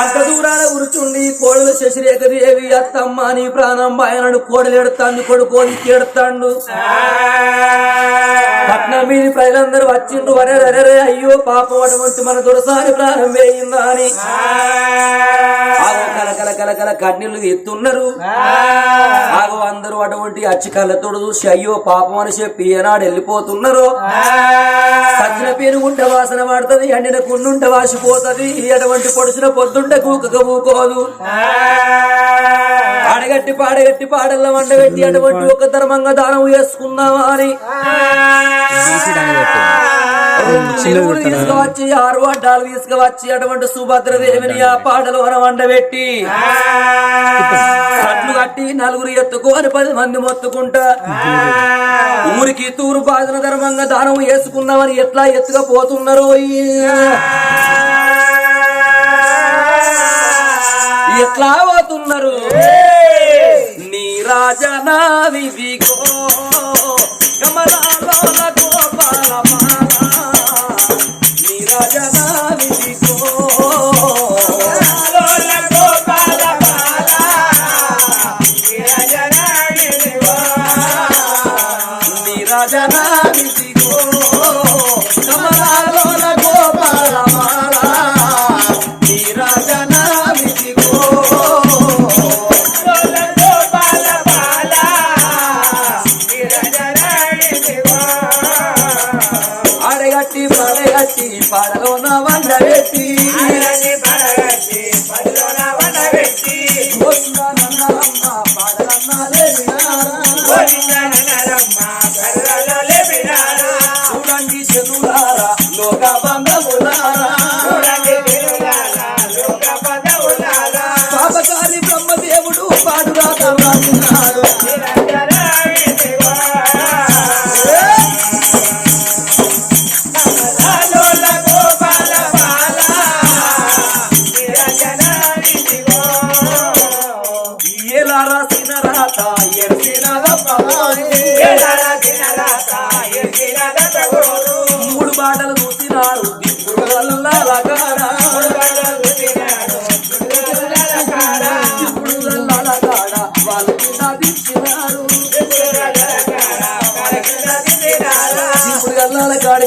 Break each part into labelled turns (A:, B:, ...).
A: అంత దూరాన కూర్చుండి కోడలు శశిరేఖదేవి అత్తమ్మ నీ ప్రాణం బాయనడు కోడలు ఎడతాంది కొడుకోని కేడతాండు పట్నం మీద ప్రజలందరూ వచ్చిండ్రు వరే అరే అయ్యో పాపం అటువంటి మన దొరసారి ప్రాణం వేయిందా అని. కలకల కల కన్నీళ్ళు ఎత్తున్నారు. ఆగో అందరూ అటువంటి అచ్చి కళ్ళతోడు చూసి అయ్యో పాపం అని చెప్పి ఏనాడు వెళ్ళిపోతున్నారు. సజ్జన పేరు ఉంట వాసన పడుతుంది ఎండిన కుండుంట వాసిపోతుంది. అటువంటి పొడిచిన పొద్దుంట కూకక ఊకోదు పాడగట్టి పాడగట్టి పాడల్ల వండబెట్టి అటువంటి ఒక ధర్మంగా దానం చేసుకుందామా అని. చిలువులు తీసుకువచ్చి ఆరు అడ్డాలు తీసుకువచ్చి అటువంటి సుభద్రదేవిని ఆ పాటలు వన వండబెట్టి కట్లు కట్టి నలుగురు ఎత్తుకొని పది మంది మొత్తుకుంటా ఊరికి తూరు బాధన ధర్మంగా దానం వేసుకుందామని ఎట్లా ఎత్తుగా పోతున్నారు ఎట్లా పోతున్నారు? నీ రాజనా విధిగో కమలాలోన తండ్రి చెదులారా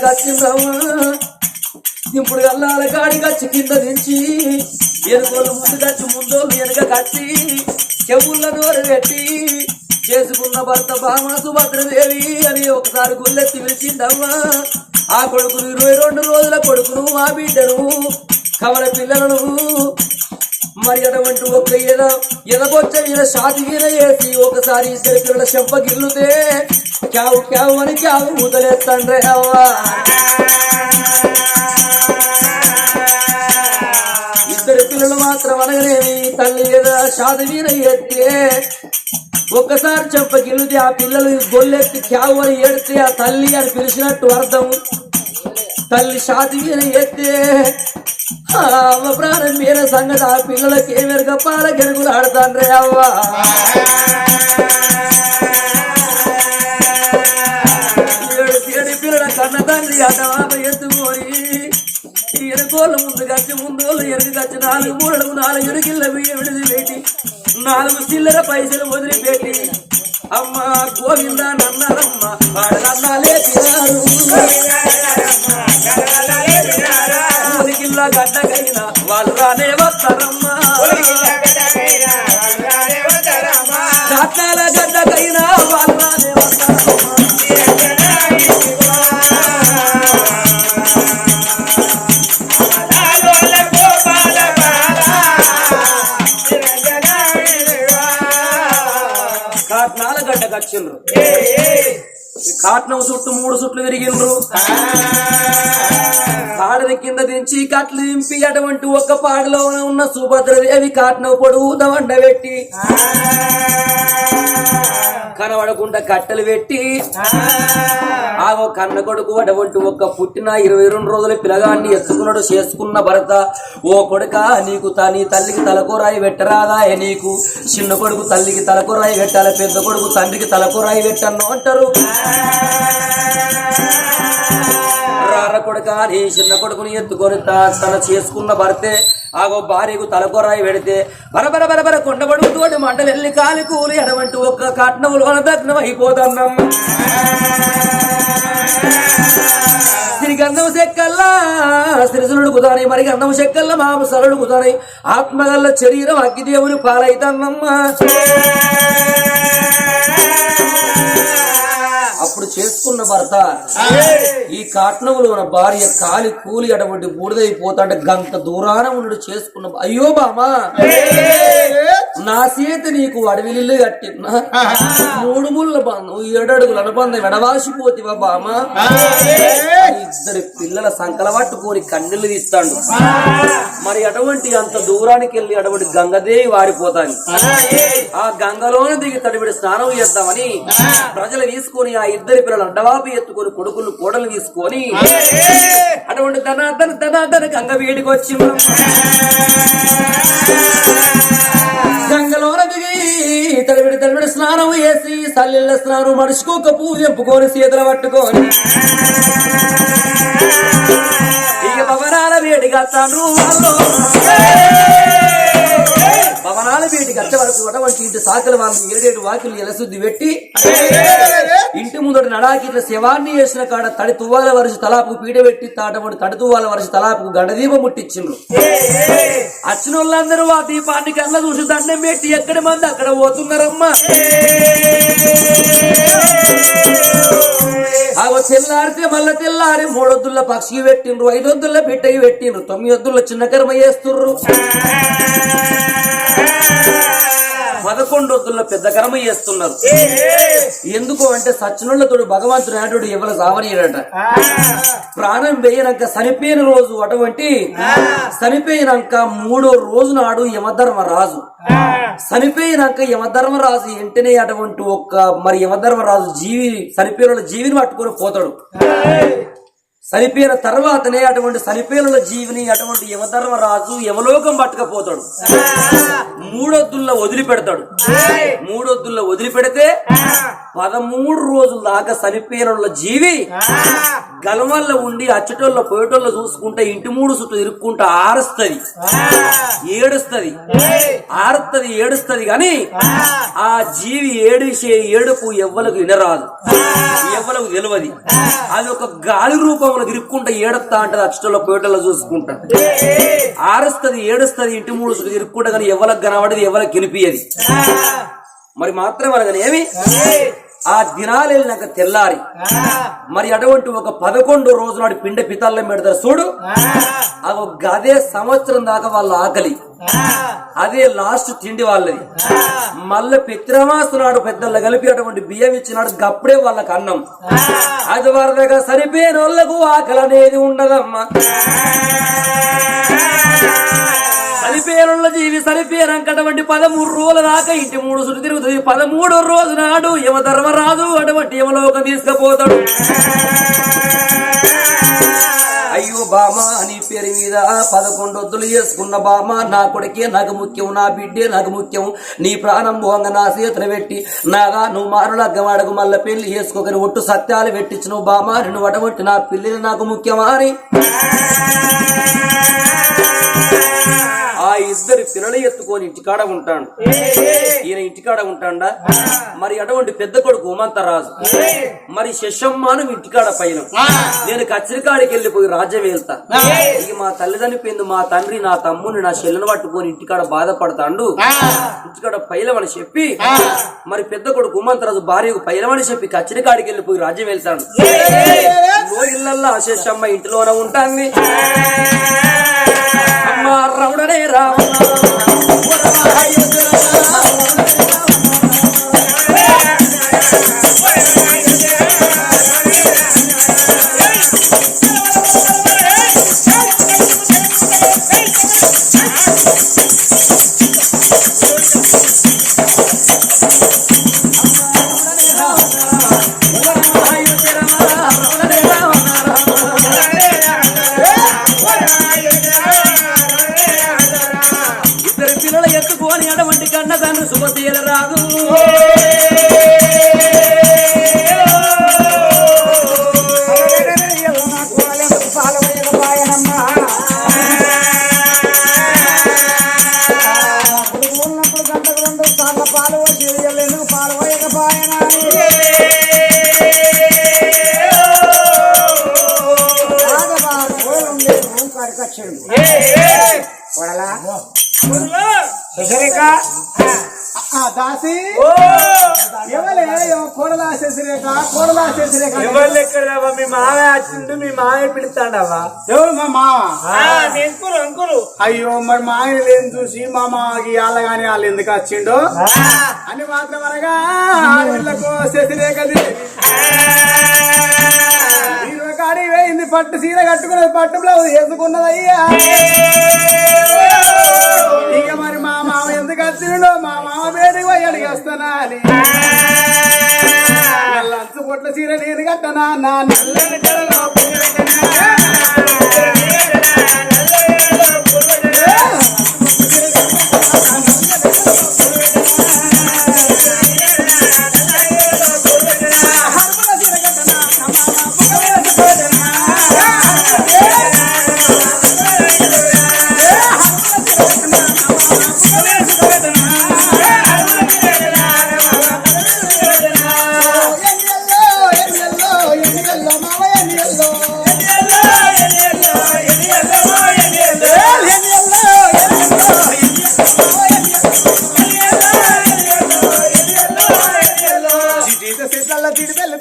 A: గల్లాల ఇప్పుడు దింపుడు గల్లాల కాడికి వచ్చి కింద దించి ఎనుకోలు ముందు కచ్చి ముందు వెనుక కచ్చి చెవుళ్ళ నోరు పెట్టి చేసుకున్న భర్త భామ సుభద్రదేవి అని ఒకసారి గుల్లెత్తి పిలిచిందమ్మా ఆ కొడుకును ఇరవై రెండు రోజుల కొడుకును ఆ బిడ్డను కవల పిల్లలను మరి అటువంటి ఒక ఎద ఎదగొచ్చ ఈయన షాతి వేసి ఒకసారి ఇద్దరు చెంప గిల్లుతే క్యావు క్యావు అని క్యావు ముదలేస్తండ్రే అవ్వా. ఇద్దరు పిల్లలు మాత్రం అనగనేమి తల్లి మీద షాది ఎత్తే ఒక్కసారి చెంప గిల్లుతే ఆ పిల్లలు గొల్లెత్తి క్యావు అని ఎడితే ఆ తల్లి అని పిలిచినట్టు అర్థం. తల్లి షాది వీర ఎత్తే ఆ అవ్వ ప్రాణం మీద సంగతి ఆ పిల్లలకి ఏమెరుగ పాల గెలుగులు ఆడతాండ్రే అవ్వ ఏడు ఏడు పిల్లల కన్న తండ్రి అటవాప ఎత్తుకొని ఎనుకోళ్ళ ముందు గచ్చి ముందు ఎరుగు గచ్చి నాలుగు మూడలు నాలుగు ఎరుగిళ్ళ బియ్యం విడిది పెట్టి నాలుగు చిల్లర పైసలు వదిలిపెట్టి అమ్మ గోవింద నన్నారమ్మ వాడలన్నాలే తినారు ఊరికిల్లా గడ్డకైనా వాళ్ళు రానే వస్తారమ్మా కాట్నాల గడ్డకైనా కాట్నం చుట్టూ మూడు చుట్లు విరిగిండ్రు కాడని కింద దించి కట్లు దింపి అటువంటి ఒక్క పాడలో ఉన్న సుభద్రదేవి కాట్నం పొడుగు వండబెట్టి కనబడకుండా కట్టెలు పెట్టి ఆగో కన్న కొడుకు అటువంటి ఒక్క పుట్టిన ఇరవై రెండు రోజుల పిల్లగాన్ని ఎత్తుకున్నాడు చేసుకున్న భర్త ఓ కొడుక నీకు త- నీ తల్లికి తలకూరాయి పెట్టరాదాయే నీకు? చిన్న కొడుకు తల్లికి తలకూరాయి పెట్టాలి పెద్ద కొడుకు తండ్రికి తలకూరాయి పెట్టను అంటారు. రార కొడుక నీ చిన్న కొడుకుని ఎత్తుకొని తన చేసుకున్న భర్తే ఆగో భార్యకు తలకొరాయి పెడితే బరబర బరబర కొండబడుతోటి మంటలు వెళ్ళి కాలి కూలి అటువంటి ఒక్క కట్నములు దగ్నం అయిపోతున్నాం సిరిగంధం చెక్కల్లా సిరిసులుడు కుదాని మరి గంధం చెక్కల్లా సరుడు కుదాని ఆత్మగల్ల శరీరం అగ్గిదేవుని పాలైతన్నమ్మా చేసుకున్న భర్త. ఈ కాట్నములు ఉన్న భార్య కాలి కూలి అటువంటి బూడిదైపోతాంటే గంత దూరాన ఉండి చేసుకున్న అయ్యో బామా నా చేతి నీకు అడవిల్లు కట్టిన మూడు ముళ్ళ బంధం ఏడడుగుల అనుబంధం ఎడవాసిపోతివా బామా ఇద్దరి పిల్లల సంకల పట్టుకొని కన్నీళ్ళు తీస్తాడు. మరి అటువంటి అంత దూరానికి వెళ్ళి అటువంటి గంగదేవి వారిపోతాను ఆ గంగలోనే దిగి తడిబడి స్నానం చేద్దామని ప్రజలు తీసుకొని ఆ ఇద్దరి పిల్లలు అడ్డవాపి ఎత్తుకొని కొడుకులు కోడలు తీసుకొని అటువంటి ధనాధన ధనాధన గంగ వేడికి వచ్చి గంగలోన దిగి తడిబడి స్నానం చేసి సల్లెళ్ళ స్నానం మడుచుకోక పువ్వు చెప్పుకొని సీతలు పట్టుకొని. ఇక పవరాల వేడిగా తాను భవనాల వేడికి అచ్చ వరకు అటువంటి ఇంటి సాకలు వాళ్ళు ఏడేడు వాకిలు ఎలశుద్ధి పెట్టి ఇంటి ముందట నడాకిట్ల శవాన్ని వేసిన కాడ తడి తువ్వాల వరుస తలాపుకు పీట పెట్టి తాటముడు తడి తువ్వాల వరుస తలాపుకు గండదీపం ముట్టించిండ్రు. అచ్చిన వాళ్ళందరూ ఆ దీపాన్ని కళ్ళ చూసి దండం పెట్టి ఎక్కడి మంది అక్కడ పోతున్నారమ్మా? ఆగో తెల్లారితే మళ్ళా తెల్లారి మూడొద్దుల పక్షికి పెట్టిండ్రు ఐదొద్దుల బిడ్డకి పెట్టిండ్రు తొమ్మిదొద్దుల చిన్న కర్మ చేస్తుండ్రు పదకొండొద్దుల పెద్ద కర్మ చేస్తున్నారు. ఎందుకు అంటే సచ్చినోళ్ళతో భగవంతుడు నాటుడు ఎవరు సావనీయడట ప్రాణం వేయనాక చనిపోయిన రోజు అటువంటి చనిపోయినాక మూడో రోజు నాడు యమధర్మరాజు. చనిపోయినాక యమధర్మరాజు వెంటనే అటువంటి ఒక్క మరి యమధర్మరాజు జీవి చనిపోయిన జీవిని పట్టుకొని పోతాడు. చనిపోయిన తర్వాతనే అటువంటి చనిపోయిన జీవిని అటువంటి యమధర్మరాజు యమలోకం పట్టుకపోతాడు. మూడొద్దుల్లో వదిలిపెడతాడు. మూడొద్దుల్లో వదిలిపెడితే పదమూడు రోజుల దాకా చనిపోయిన జీవి గలమల్ల ఉండి అచ్చటోళ్ళ పోయేటోళ్ళ చూసుకుంటే ఇంటి మూడు చుట్టూ ఇరుక్కుంటా ఆరుస్తది. ఏడుస్తది. ఆరుస్తది ఏడుస్తది గాని ఆ. జీవి ఏడిసే ఏడుపు ఎవ్వలకు వినరాదు. ఎవ్వలకు తెలియదు అది ఒక గాలి రూపంలో ఇరుక్కుంటా ఏడుస్తా అంటది అచ్చటోళ్ళ పోయేటోళ్ళ చూసుకుంటా. ఆరుస్తది ఏడుస్తది ఇంటి మూడు చుట్టూ ఇరుక్కుంటా కానీ ఎవరికి కనబడేది ఎవరికి వినిపించది మరి మాత్రం అనగానే ఏమి? ఆ దినాలు వెళ్ళినాక తెల్లారి. మరి అటువంటి ఒక పదకొండు రోజు నాడు పిండ పితాల్లో పెడతారు చూడు. అవి అదే గదే సంవత్సరం దాకా వాళ్ళ ఆకలి. అదే లాస్ట్ తిండి వాళ్ళది. మళ్ళీ పిత్రమాసు నాడు పెద్దలు కలిపి అటువంటి బియ్యం ఇచ్చినాడు గప్పుడే వాళ్ళకి అన్నం. అది వరదగా సరిపోయిన వాళ్ళకు ఆకలి అనేది ఉండదమ్మా. సరిపేరుల జీవి సరిపేరంకటువంటి పదమూడు రోజుల దాకా ఇంటి మూడు సుడు తిరుగుతుంది. పదమూడు రోజు నాడు యమ ధర్మరాజు అటువంటి యమలోక తీసుకుపోతాడు. అయ్యో బామ నీ పేరు మీద పదకొండు వద్దులు చేసుకున్న బామ నా కొడుకే నాకు ముఖ్యం నా బిడ్డే నాకు ముఖ్యం. నీ ప్రాణం పోంగ నా చేతులు పెట్టి నాగా నువ్వు మారుల అగ్గవాడకు మళ్ళీ పెళ్ళి చేసుకోకని ఒట్టు సత్యాలు పెట్టించు బామ నువ్వు అటువంటి నా పిల్లలు నాకు ముఖ్యమా అని ఇద్దరు పిల్లలు ఎత్తుకొని ఇంటికాడ ఉంటాడు. ఈయన ఇంటికాడ ఉంటాడా? మరి అటువంటి పెద్ద కొడుకు ఉమంతరాజు మరి శశమ్మాను ఇంటికాడ పైన. నేను కచ్చరికాడికి వెళ్ళిపోయి రాజ్యం వెళ్తా. ఇక మా తల్లి చనిపోయింది మా తండ్రి నా తమ్ముని నా చెల్లెను పట్టుకొని ఇంటికాడ బాధపడతాండు. ఇంటికాడ పైలమని చెప్పి మరి పెద్ద కొడుకు ఉమంతరాజు భార్యకు పైలమని చెప్పి కచ్చరికాడికి వెళ్ళిపోయి రాజ్యం వెళ్తాడు. ఇళ్ళల్లో శశమ్మ ఇంటిలోనే ఉంటాంది. రమణరే రామ
B: వాడికి వచ్చాడు. కొడలా దాసి? ఎవలే? కోడలా కోడలా
C: ఎవరు మీ మావే వచ్చిండు మీ మావే పిలుస్తాడవ్వా
B: ఎవరు మా మామ
C: అంకులు అంకులు.
B: అయ్యో మరి మా ఆయన లేని చూసి మా మామకి వాళ్ళ గాని వాళ్ళు ఎందుకు వచ్చిండో? అని మాత్రం అనగా ఆడవాళ్ళకు కాడి వేయింది పట్టు సీర కట్టుకున్నది పట్టు బ్లౌజ్ వేసుకున్నది అయ్యా. ఇక మరి మామ ఎందుకు వచ్చిండో? మా మామ బేడికి పోయి అడిగేస్తానా అని. లంచు పొట్ల సీర నేను కట్టనా? నా నల్లని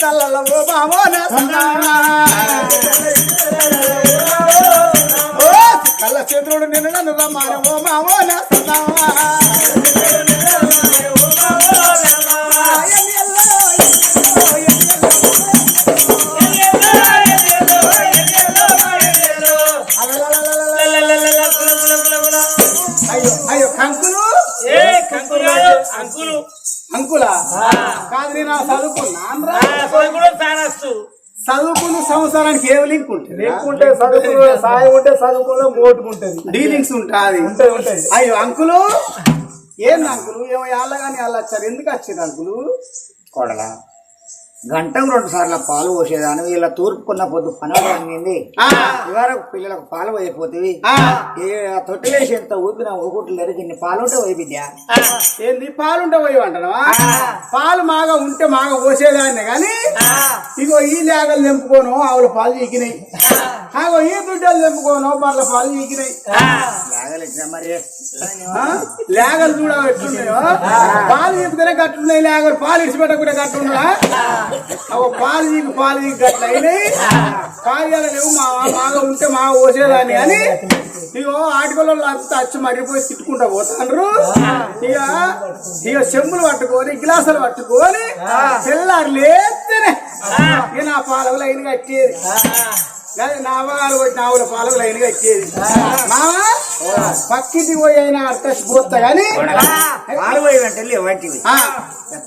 B: తిడి బామో కళ్ళ చేతుడు నిన్ను నన్ను రమ్మాను. ఓ మామో నా
C: కాదు
B: నేను చదువుకున్నా సంవత్సరానికి ఏ లింక్ ఉంటుంది?
C: లేకుంటే చదువుకున్న సాయం ఉంటే చదువుకున్న మోటుకుంటది.
B: డీలింగ్స్ ఉంటుంది.
C: ఉంటది ఉంటది
B: అయ్యో అంకులు! ఏంది అంకులు? ఏమో వాళ్ళ కానీ వాళ్ళు వచ్చారు ఎందుకు వచ్చారు అంకులు?
D: కోడలా. గంటకు రెండు సార్లు పాలు పోసేదాను వీళ్ళ తూర్పుకున్న పొద్దు పనులు అందింది
B: ఆ,
D: ఇవరకు పిల్లలకు పాలు పోయిపోతుంది
B: ఆ,
D: తొట్టిలేసి ఎంత ఊపిన ఊకుట్లు లేరు ఇన్ని పాలు ఉంటే పోయి బిడ్డ.
B: ఏంది? పాలుంటే పోయి అంటావా పాలు మాగా ఉంటే మాగా పోసేదాన్ని కానీ ఇగో ఈ లేగలు తెంపుకోను ఆవుల పాలు చీకినాయి. ఆగో ఈ దుడ్డలు తెంపుకోను వాళ్ళ పాలు చీకినాయి? లేగలు చూడ ఎట్లున్నాయో? పాలు చీపితేనే కట్టున్నాయి లేగలు పాలు ఇడిచిపెట్టకుండా కట్టున్నా అవ పాలు చీకి పాలు చీకి గట్ల అయినాయి. పాలు లేవు మా మాగా ఉంటే మా పోసేదాన్ని అని ఇగో ఆటగల్లో అంతా వచ్చి మరిపోయి తిట్టుకుంటా పోతాండ్రు. ఇక ఇక చెంబులు పట్టుకొని గ్లాసులు పట్టుకొని తెల్లారు లేస్తేనే ఇక నా పాలకు లైన్ కట్టేది కానీ నా పోయి పాలకు లైన్ కట్టేది. మావా? పక్కింటికి పోయి అయినా అట్టేసి పోతా
D: పాలు పోయి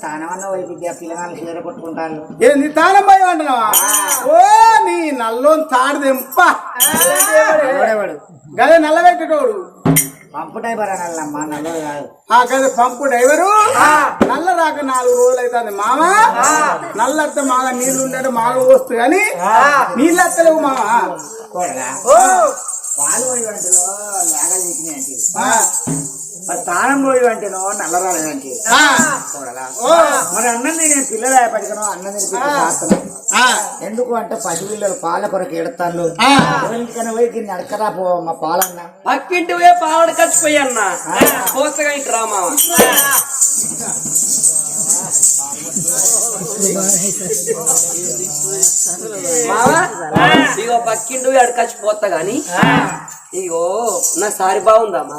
D: తానమన్న పిల్లగాళ్ళు చీర కొట్టుకుంటారు.
B: ఏంది తానం పోయి అంటున్నావా ఓ నీ నల్లోని తాడు
D: ఎవడెవడు?
B: గదే నల్లబెట్టేటోడు.
D: పంపు టైపర్ అనాలమ్మా నల్ల కాదు.
B: ఆ పంపు డ్రైవరు నల్ల రాక నాలుగు రోజులు అవుతుంది మామ. నల్ల అత్త మాగా నీళ్ళు ఉండడం మాగా పోస్తు కానీ నీళ్ళు అత్తలేవు మామ.
D: కోడలా పాలు పోయి వంటలో లేగలు తీసినాయి అంటే తానం పోయి వంటనో నల్లరాలు అంటే
B: ఆ,
D: కోడలా
B: ఓ,
D: మరి అన్నం నేను పిల్లలు పట్టుకున్నా అన్నం తినిపించి
B: ఆ,
D: ఎందుకు అంటే పసి పిల్లలు పాల కొరకు ఎడతాను పోయి దీన్ని అడకరా పో మా పాలన్న.
A: పక్కింటి పోయి పావడ కచ్చిపోయి అన్న. కోసగా ఇంటి రామా మావా ఇగో పక్కిండు పోయి పోతా గాని. ఇగో నా సారి బాగుందా మా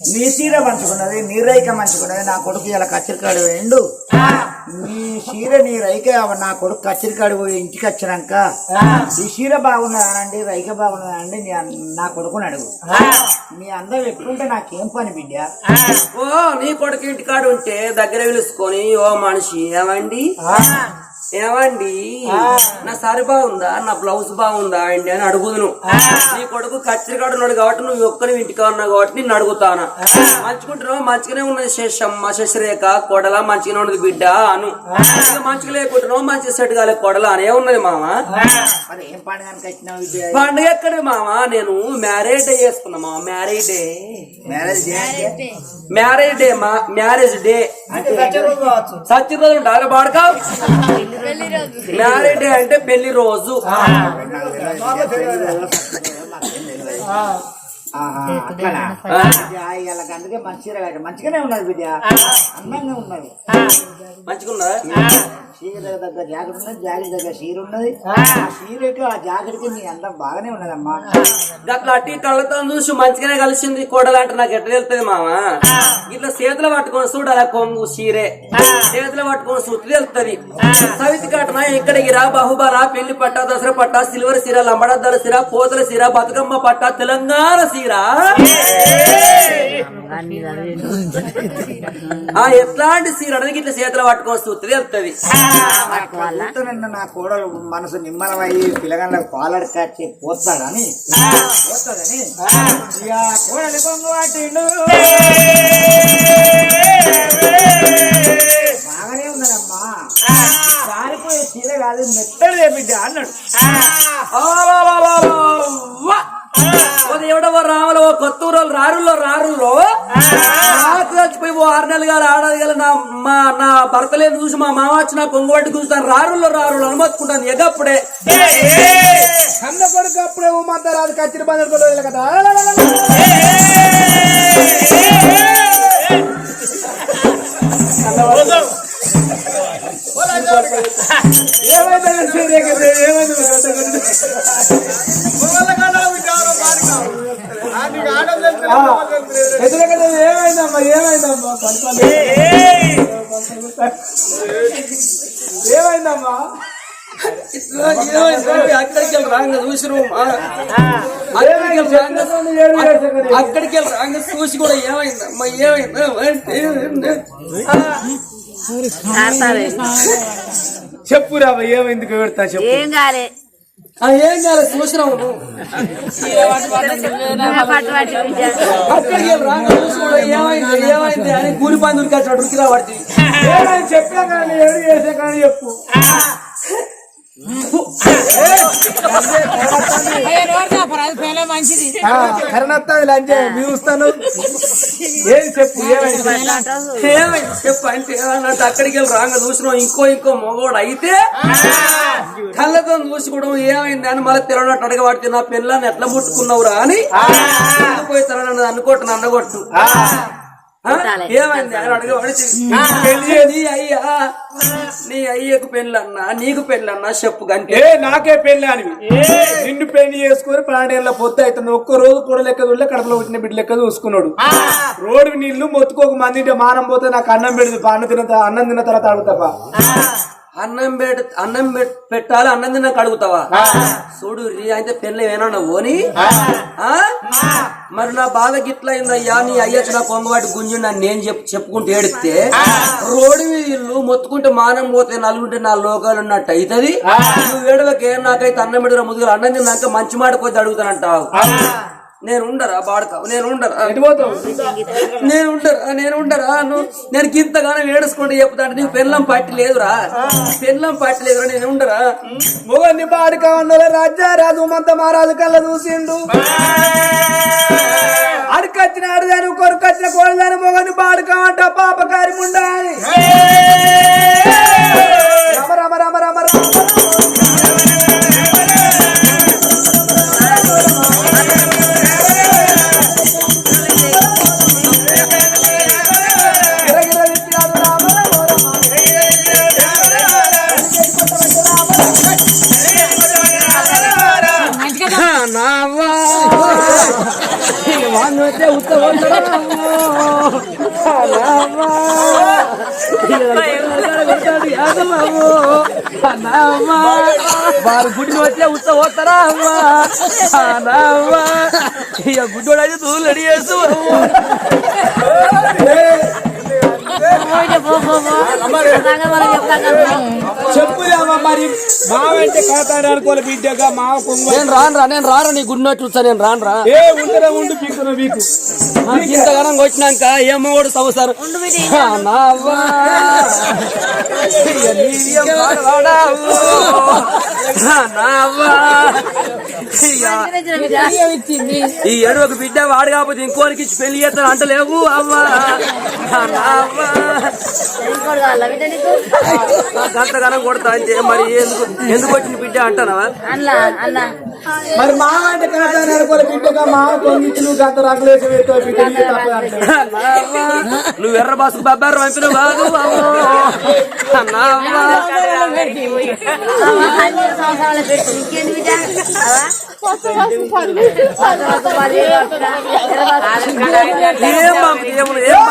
D: నీ చీర మంచుకున్నది నీ రైక మంచుకున్నది నా కొడుకు ఇలా కచ్చరికాడు వేయండు. నీ చీర నీ రైక నా కొడుకు కచ్చరికాడు పోయి ఇంటికి వచ్చినాక ఈ చీర బాగున్నదానండి రైక బాగున్నదానండి నీ కొడుకుని అడుగు. నీ అందం ఎట్లుంటే నాకేం పని బిడ్డ?
A: ఓ నీ కొడుకు ఇంటికాడు ఉంటే దగ్గర పిలుచుకొని ఓ మనిషి ఏమండి? ఏమండి నా సారీ బాగుందా? నా బ్లౌజ్ బాగుందా అండి అని అడుగుదును. నీ కొడుకు కచ్చిరికాడు ఉన్నాడు కాబట్టి నువ్వు ఒక్కని ఇంటికి ఉన్నావు కాబట్టి నేను అడుగుతాను? మంచుకుంటున్నావు? మంచిగానే ఉన్నది శేషమ్మ శశిరేఖ కొడల మంచిగానే ఉన్నది బిడ్డ అను. మంచిగా లేకుంటున్నావు? మంచిగా సెట్ కాలే కొడల అనే ఉన్నది మామ. పండుగ ఎక్కడే మామ? నేను మ్యారేజ్ డే చేసుకున్నా మామ. మ్యారేజ్ డే
D: మ్యారేజ్
A: డే మా మ్యారేజ్ డే
D: సత్య రోజు
A: సత్య రోజు. ఉంటారా బాడక మ్యారేజ్ డే అంటే పెళ్ళి రోజు
D: అందుకే మంచిగా కాదు. మంచిగానే ఉన్నది బిడ్డ. అందంగా ఉన్నది. చీర దగ్గర జాకెట్ ఉన్నది జాకెట్ దగ్గర చీర ఉన్నది. ఆ. చీరకి ఆ జాకెట్కి నీ అందం బాగానే ఉన్నదమ్మా.
A: గట్ల అట్టి కళ్ళతో చూసి మంచిగానే కలిసింది. కోడలు అంటే నాకు ఎట్లా తెలుస్తుంది మామ ఇట్లా చేతులు పట్టుకొని చూడు అలా కొంగు చీరే. చేతులు పట్టుకొని చూస్తే తెలుస్తుంది. సవితి కట్న ఇక్కడికి రా బాహుబల పెళ్ళి పట్ట దసరా పట్ట సిల్వర్ సీర లంబడద్దల సీర పోతల సీర బతుకమ్మ పట్ట తెలంగాణ సీర ఆ ఎట్లాంటి సీర అనేది ఇట్లా చేతులు పట్టుకొని చూస్తే వెళ్తుంది
D: కూతురున్న నా కోడలు మనసు నిమ్మలమయ్యి పిల్లగాళ్ళకి పాలడి కచ్చి పోతాడని పోస్తాడని ఇక కోడలి కొంగు పట్టిండు సారిపోయే చీర కాదు మెత్తడే బిడ్డ అన్నాడు.
A: ఎవడవో రాములో కొత్తూరు రారుల్లో రారుల్లో. నాకు చచ్చిపోయి ఓ ఆరు నెలలు గారు ఆడది గల నా మా నా భర్త లేదు చూసి మా మామ వచ్చి నా కొంగబట్టి చూస్తాను. రారుల్లో రారులు అనుమతుకుంటాను. ఎగప్పుడే.
C: కన్న కొడుకు అప్పుడే ఉమ్మంతా రాదు కచ్చిరి బందరు కదా. ఏమైందమ్మా? ఏమైందమ్మా పడుకోలే ఏమైందమ్మా
A: అక్కడికి వెళ్ళి రాంగ చూసిరు అక్కడికి వెళ్ళి రాంగ అక్కడికి వెళ్ళి రాంగ చూసి కూడా ఏమైంది అమ్మా ఏమైంది
C: చెప్పురా ఏమైంది పెడతా చెప్పు.
E: ఏం కాలే.
A: ఏం చేయాలి చూసినావు ఏమైంది ఏమైంది అని కూలి పని ఉరికాల్సిన పడుతుంది
C: చెప్పా కానీ ఏడు చేసే కానీ చెప్పు. చూస్తాను ఏం చెప్పు ఏమైంది?
A: చెప్పు అంటే అక్కడికి వెళ్ళి రాంగ చూసినావు ఇంకో ఇంకో మగవాడు అయితే కళ్ళతో చూసి కూడా ఏమైంది అని మళ్ళీ తిరగనట్టు అడగబడితే నా పిల్లని ఎట్లా ముట్టుకున్నావురా అని? పోయి తిరగనని అనుకోట్టు అన్నగొట్టు? ఏమైంది? అని అడగబడితే పెళ్ళి నీ అయ్యా? నీ అయ్యకు పెళ్ళన్నా నీకు పెళ్ళన్నా చెప్పు గంటే
C: ఏ నాకే పెళ్ళి అనివి నిన్ను పెళ్ళి చేసుకుని పన్నెండేళ్ళ పొత్తు అవుతుంది. ఒక్క రోజు కూడా లెక్క చూడలే కడపలో పుట్టిన బిడ్డ లెక్క చూసుకున్నాడు. రోడ్డు నీళ్ళు మొత్తుకోక మంది మానం పోతే నాకు అన్నం పెడదు అన్నం తిన అన్నం తిన్న తర్వాత అడుగుతావా
A: అన్నం పెట్ అన్నం పెట్- పెట్టాలి అన్నం తిన్నాక అడుగుతావా? చూడు రీ అయితే పెళ్ళి ఏమన్నా ఓని? ఆ? మరి నా బాధ గిట్ల అయిందయ్యా నీ అయ్యచ్చు నా కొంగవాటి గుంజు నన్ను నేను చెప్పు చెప్పుకుంటూ ఏడిస్తే రోడ్డు ఇల్లు మొత్తుకుంటే మానం పోతే నలుగుంటే నా లోకాలు ఉన్నట్టు అవుతుంది నువ్వు ఏడవకే నాకైతే అన్నం పెడరా ముదుగు అన్నం తిన్నాక మంచి మాట కొద్ది అడుగుతానంటావు. నేను ఉండరా బాడక నేను ఉండరా నేను ఉండరా నేను ఉండరా నువ్వు నేను ఇంతగానో ఏడుచుకుంటే చెప్తాంటే నీకు పెళ్ళం పట్టి లేదురా. పెళ్ళం పట్టి లేదురా నేను ఉండరా
C: మొగన్ని పాడు కావండల రాజా రాజు మంత మహారాజు కళ్ళ చూసిండు. అడుకొచ్చిన ఆడదాను కొరుకొచ్చిన కోడదాను మొగని పాడు కావంట పాపకారి ముండాలి రమ రమ రమ రమ రమ.
A: వారు గుడిని వచ్చే ఉత్సవ పోతారా అమ్మా అమ్మా. ఇక గుడ్డోడు అయితే తూలు అడిగేస్తూ చేస్తూ
C: చెప్పు అమ్మ మరి మావంటే కాతాడు అనుకోవాలి బిడ్డగా మావ కొంగు
A: నేను రాను రా నేను రాను నీ గుడ్ చూస్తా నేను రాను రా
C: ఏ ఉండరా ఉండు పీకున వీకు
A: ఇంతగానం వచ్చినాక ఏమో కూడా సంవత్సరం ఈ ఏడు ఒక బిడ్డ వాడు కాకపోతే ఇంకోరికి ఇచ్చి పెళ్ళి చేస్తాను అంటలేవు అంతగానం కొడతా. అంటే మరి ఎందుకు ఎందుకు వచ్చిన బిడ్డ అంటానా
C: మరి మా అంటే అనుకోలే బిడ్డగా మా కొంగిచ్చి నువ్వు తప్పదు అంటే.
A: నువ్వు ఎర్ర బాసు బబ్బారు పంపిన కాదు నా అవ్వ. ఏం ఏం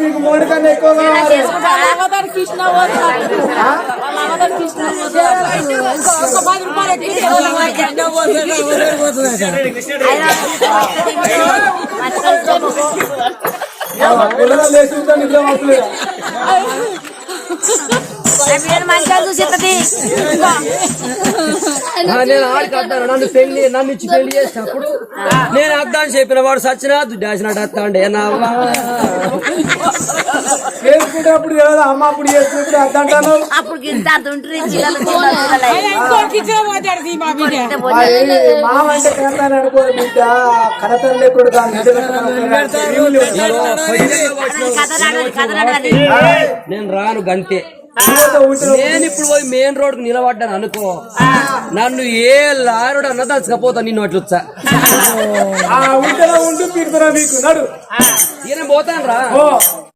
C: మీకు మూడు కన్నా ఎక్కువ
E: కృష్ణ పోతాడు కృష్ణ
C: లేచి నిద్ర పంపలేదు
E: మంచిగా చూసి
A: నేను ఆడికి అద్దాను నన్ను పెళ్ళి నన్ను ఇచ్చి పెళ్ళి చేసినప్పుడు నేను అద్దాను చెప్పిన వాడు సచ్చినా దుడ్డాసినట్టు అత్తాండే.
C: చేసుకునేటప్పుడు అమ్మ అప్పుడు చేసుకున్నప్పుడు అద్దంటాను
E: అప్పుడు
C: మామ అంటే కడతాను బిడ్డ. కడతాను లేకుండా
A: నేను రాను గంతే. నేను ఇప్పుడు పోయి మెయిన్ రోడ్కు నిలబడ్డాను అనుకో. నన్ను ఏ లారుడు అన్న దచ్చకపోతా నిన్ను
C: ఉంటలో ఉంటూ పీకుతున్నా మీకు. నడు.
A: ఈయన పోతాను రా